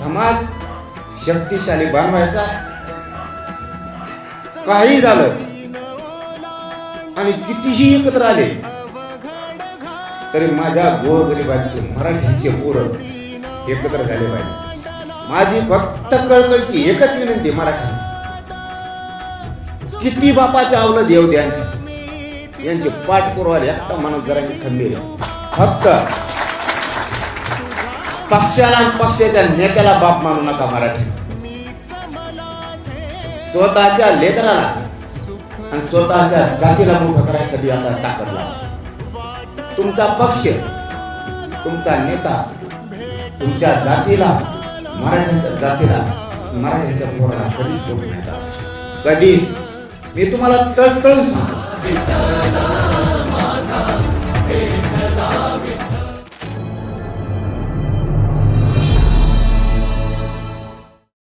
समाज शक्तिशाली बनवायचा. काही झालं आणि कितीही एकत्र आले तरी माझ्या गोरगरिबांचे मराठीचे पोरं एकत्र झाले पाहिजे. माझी फक्त कळकळची एकच विनंती मराठी किती बापाचे आवलं देव द्यांचे. यांचे पाठ पुरवाले एकटा माणूस जरा मी खंबीर फक्त पक्षाला आणि पक्षाच्या नेत्याला बाप मानू नका मराठी. स्वतःच्या लेकराला आणि स्वतःच्या जातीला मोठं करायसाठी आता ताकद लावा. तुमचा पक्ष तुमचा नेता तुमच्या जातीला मराठ्यांच्या जातीला मराठ्यांच्या पोराला कधीच सोडू नका. कधीच. मी तुम्हाला तळतळून सांगतो.